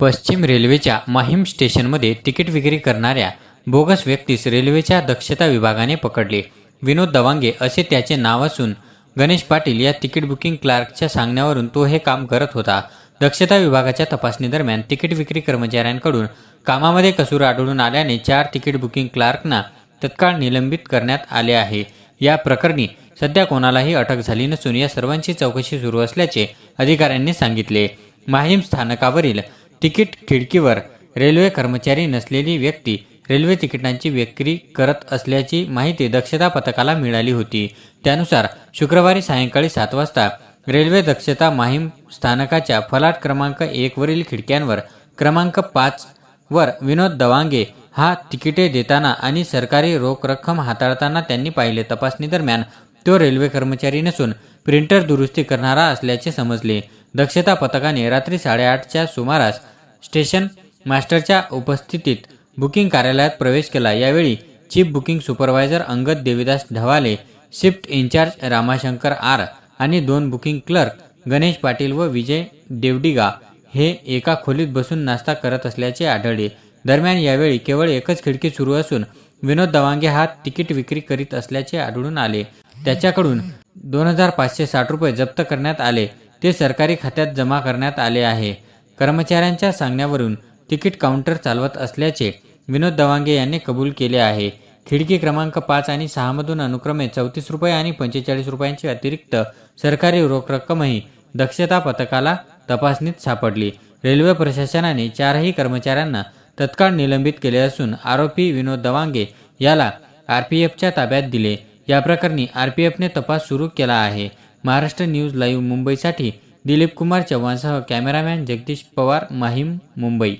पश्चिम रेल्वेच्या माहीम स्टेशनमध्ये तिकीट विक्री करणाऱ्या बोगस व्यक्तीस रेल्वेच्या दक्षता विभागाने पकडले. विनोद दवांगे असे त्याचे नाव असून गणेश पाटील या तिकीट बुकिंग क्लार्कच्या सांगण्यावरून तो हे काम करत होता. दक्षता विभागाच्या तपासणीदरम्यान तिकीट विक्री कर्मचाऱ्यांकडून कामामध्ये कसूर आढळून आल्याने चार तिकीट बुकिंग क्लार्कना तत्काळ निलंबित करण्यात आले आहे. या प्रकरणी सध्या कोणालाही अटक झाली नसून या सर्वांची चौकशी सुरू असल्याचे अधिकाऱ्यांनी सांगितले. माहीम स्थानकावरील तिकीट खिडकीवर रेल्वे कर्मचारी नसलेली व्यक्ती रेल्वे तिकिटांची विक्री करत असल्याची माहिती दक्षता पथकाला मिळाली होती. त्यानुसार शुक्रवारी सायंकाळी सात वाजता रेल्वे दक्षता माहीम स्थानकाच्या फलाट क्रमांक एक वरील खिडक्यांवर क्रमांक पाच वर विनोद दवांगे हा तिकिटे देताना आणि सरकारी रोख रक्कम हाताळताना त्यांनी पाहिले तपासणी दरम्यान तो रेल्वे कर्मचारी नसून प्रिंटर दुरुस्ती करणारा असल्याचे समजले. दक्षता पथकाने रात्री साडेआठच्या सुमारास स्टेशन मास्टरच्या उपस्थितीत बुकिंग कार्यालयात प्रवेश केला. यावेळी chief booking supervisor Angad Devidas Dhawale shift incharge Ramashankar R आणि दोन बुकिंग क्लर्क गणेश पाटील व विजय देवडिगा हे एका खोलीत बसून नाश्ता करत असल्याचे आढळले. दरम्यान यावेळी केवळ एकच खिडकी सुरू असून विनोद दवांगे हा तिकीट विक्री करीत असल्याचे आढळून आले. त्याच्याकडून दोन हजार पाचशे साठ रुपये जप्त करण्यात आले. ते सरकारी खात्यात जमा करण्यात आले आहे. कर्मचाऱ्यांच्या सांगण्यावरून तिकीट काउंटर चालवत असल्याचे विनोद दवांगे यांनी कबूल केले आहे. खिडकी क्रमांक पाच आणि सहामधून अनुक्रमे चौतीस रुपये आणि पंचेचाळीस रुपयांची अतिरिक्त सरकारी रोख रक्कमही दक्षता पथकाला तपासणीत सापडली. रेल्वे प्रशासनाने चारही कर्मचाऱ्यांना तत्काळ निलंबित केले असून आरोपी विनोद दवांगे याला आरपीएफच्या ताब्यात दिले. या प्रकरणी आरपीएफने तपास सुरू केला आहे. महाराष्ट्र न्यूज लाईव्ह मुंबईसाठी दिलीप कुमार चव्हाणसह कॅमेरामॅन जगदीश पवार माहीम मुंबई.